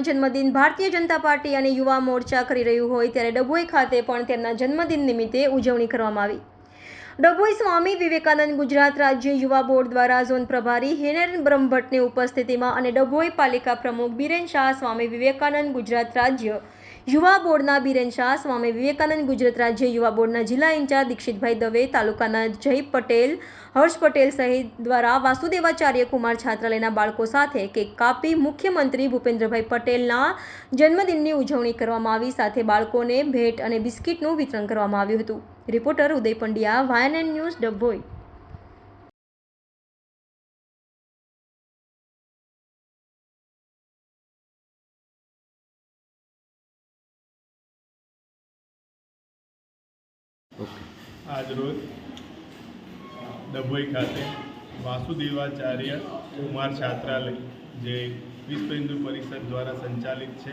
જન્મદિન ભારતીય ઉજવણી કરવામાં આવી. ડભોઈ સ્વામી વિવેકાનંદ ગુજરાત રાજ્ય યુવા બોર્ડ દ્વારા ઝોન પ્રભારી હિરેન બ્રહ્મભટ્ટની ઉપસ્થિતિમાં અને ડભોઈ પાલિકા પ્રમુખ બિરેન શાહ સ્વામી વિવેકાનંદ ગુજરાત રાજ્ય યુવા બોર્ડના બિરેન શાહ, સ્વામી વિવેકાનંદ ગુજરાત રાજ્ય યુવા બોર્ડના જિલ્લા ઇન્ચાર્જ દીક્ષિતભાઈ દવે, તાલુકાના જય પટેલ, હર્ષ પટેલ સહિત દ્વારા વાસુદેવાચાર્ય કુમાર છાત્રાલયના બાળકો સાથે કેક કાપી મુખ્યમંત્રી ભૂપેન્દ્રભાઈ પટેલના જન્મદિનની ઉજવણી કરવામાં આવી. સાથે બાળકોને ભેટ અને બિસ્કિટનું વિતરણ કરવામાં આવ્યું હતું. રિપોર્ટર ઉદય પંડ્યા, વાયન ન્યૂઝ ડભોઈ. આજરોજ ડભોઈ ખાતે વાસુદેવાચાર્ય કુમાર છાત્રાલય, જે વિશ્વ હિન્દુ પરિષદ દ્વારા સંચાલિત છે,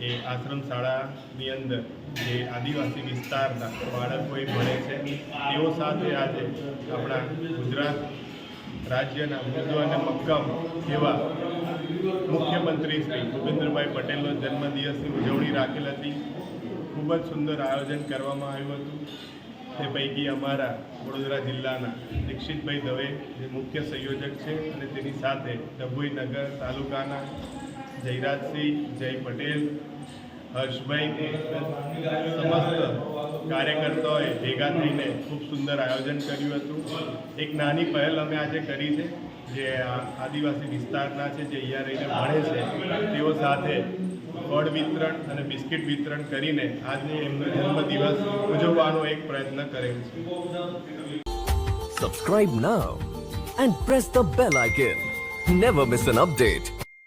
એ આશ્રમ શાળાની અંદર જે આદિવાસી વિસ્તારના બાળકોએ ભણે છે. તેઓ સાથે આજે આપણા ગુજરાત રાજ્યના મુદ્દો અને મક્કમ એવા મુખ્યમંત્રી શ્રી ભૂપેન્દ્રભાઈ પટેલનો જન્મદિવસની ઉજવણી રાખેલ હતી. ખૂબ જ સુંદર આયોજન કરવામાં આવ્યું હતું. તે પૈકી અમારા વડોદરા જિલ્લાના દીક્ષિતભાઈ દવે જે મુખ્ય સંયોજક છે અને તેની સાથે ડભોઈ નગર તાલુકાના જયરાજસિંહ, જય પટેલ હર્ષભાઈ સમસ્ત કાર્યકર્તાઓએ ભેગા થઈને ખૂબ સુંદર આયોજન કર્યું હતું. એક નાની પહેલ અમે આજે કરી છે, જે આદિવાસી વિસ્તારના છે, જે અહીંયા રહીને ભણે છે, તેઓ સાથે ફળ વિતરણ અને બિસ્કિટ વિતરણ કરીને આજે એમનો જન્મદિવસ ઉજવવાનો એક પ્રયત્ન કરેલ છે Subscribe now and press the bell icon. Never miss an update.